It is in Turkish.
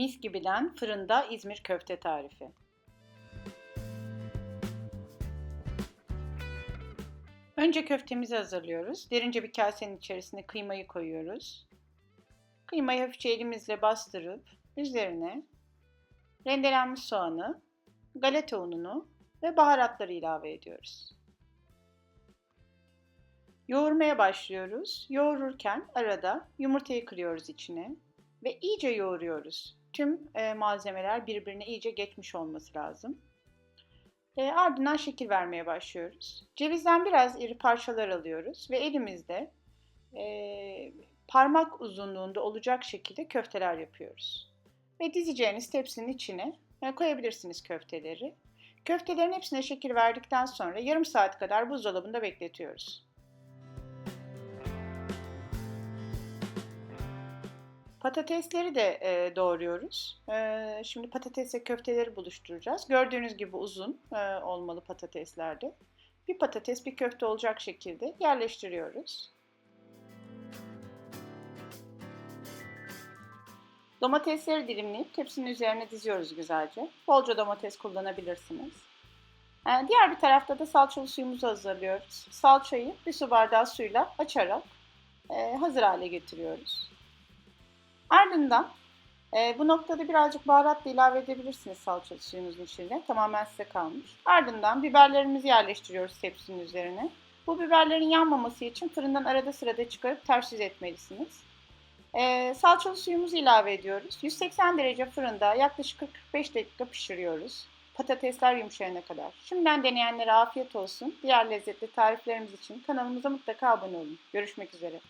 Mis gibiden fırında İzmir köfte tarifi. Önce köftemizi hazırlıyoruz. Derince bir kasenin içerisine kıymayı koyuyoruz. Kıymayı hafifçe elimizle bastırıp üzerine rendelenmiş soğanı, galeta ununu ve baharatları ilave ediyoruz. Yoğurmaya başlıyoruz. Yoğururken arada yumurtayı kırıyoruz içine ve iyice yoğuruyoruz. Tüm e, malzemeler birbirine iyice geçmiş olması lazım. E, ardından şekil vermeye başlıyoruz. Cevizden biraz iri parçalar alıyoruz ve elimizde e, parmak uzunluğunda olacak şekilde köfteler yapıyoruz. Ve dizeceğiniz tepsinin içine e, koyabilirsiniz köfteleri. Köftelerin hepsine şekil verdikten sonra yarım saat kadar buzdolabında bekletiyoruz. Patatesleri de e, doğruyoruz. E, şimdi patatesle köfteleri buluşturacağız. Gördüğünüz gibi uzun e, olmalı patateslerde. Bir patates bir köfte olacak şekilde yerleştiriyoruz. Domatesleri dilimleyip tepsinin üzerine diziyoruz güzelce. Bolca domates kullanabilirsiniz. Yani diğer bir tarafta da salçalı suyumuzu hazırlıyoruz. Salçayı bir su bardağı suyla açarak e, hazır hale getiriyoruz. Ardından e, bu noktada birazcık baharat da ilave edebilirsiniz salçalı suyunuzun içine. Tamamen size kalmış. Ardından biberlerimizi yerleştiriyoruz tepsinin üzerine. Bu biberlerin yanmaması için fırından arada sırada çıkarıp ters yüz etmelisiniz. E, salçalı suyumuzu ilave ediyoruz. 180 derece fırında yaklaşık 40-45 dakika pişiriyoruz. Patatesler yumuşayana kadar. Şimdiden deneyenlere afiyet olsun. Diğer lezzetli tariflerimiz için kanalımıza mutlaka abone olun. Görüşmek üzere.